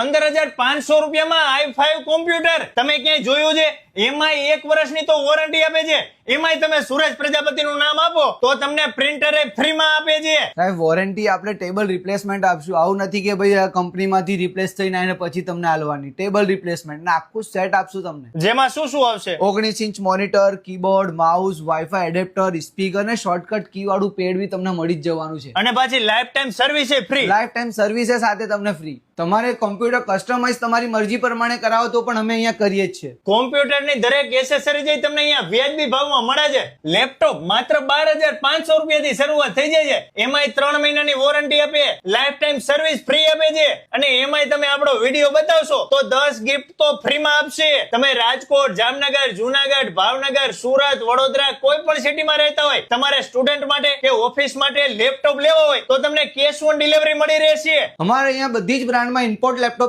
પંદર હજાર પાંચસો રૂપિયામાં આઈ ફાઈવ કોમ્પ્યુટર તમે ક્યાંય જોયું છે? એમાંય એક વર્ષની તો વોરંટી આપે છે. એમાંય તમે સુરજ પ્રજાપતિનું નામ આપો તો તમને પ્રિન્ટર ફ્રીમાં આપે છે. સાહેબ વોરંટી આપણે ટેબલ રિપ્લેસમેન્ટ આપશું. આવું નથી કે ભાઈ આ કંપનીમાંથી રિપ્લેસ થઈને આવીને પછી તમને હાલવાની. ટેબલ રિપ્લેસમેન્ટ ને આખું સેટ આપશું તમને. જેમાં શું શું આવશે? ઓગણીસ inch monitor keyboard mouse WiFi adapter speaker ને શોર્ટકટ કી વાળું પેડ બી તમને મળી જ જવાનું છે. અને પાછી lifetime service free lifetime service સાથે તમને ફ્રી તમારે કોમ્પ્યુટર કસ્ટમાઇઝ તમારી મરજી પ્રમાણે કરાવો તો પણ અમે અહીંયા કરીએ જ છીએ. કોમ્પ્યુટરની દરેક એસેસરી જે તમને અહીંયા વ્યાજબી ભાવમાં મળે છે લેપટોપ માત્ર બાર હજાર પાંચસો રૂપિયાથી શરૂઆત થઈ જાય છે. એમાંય ત્રણ મહિનાની વોરંટી આપીએ લાઈફ ટાઈમ સર્વિસ ફ્રી આપે છે. અને એમાંય તમે આપણો વીડિયો બતાવશો, તો દસ ગિફ્ટ તો ફ્રીમાં આપશે. તમે રાજકોટ, જામનગર, જુનાગઢ, ભાવનગર, સુરત, વડોદરા, કોઈ પણ સિટીમાં રહેતા હોય, તમારે સ્ટુડન્ટ માટે કે ઓફિસ માટે લેપટોપ લેવો હોય, તો તમને કેશ ઓન ડિલિવરી મળી રહેશે. અમારે અહીંયા બધી જ બ્રાન્ડમાં ઇમ્પોર્ટ લેપટોપ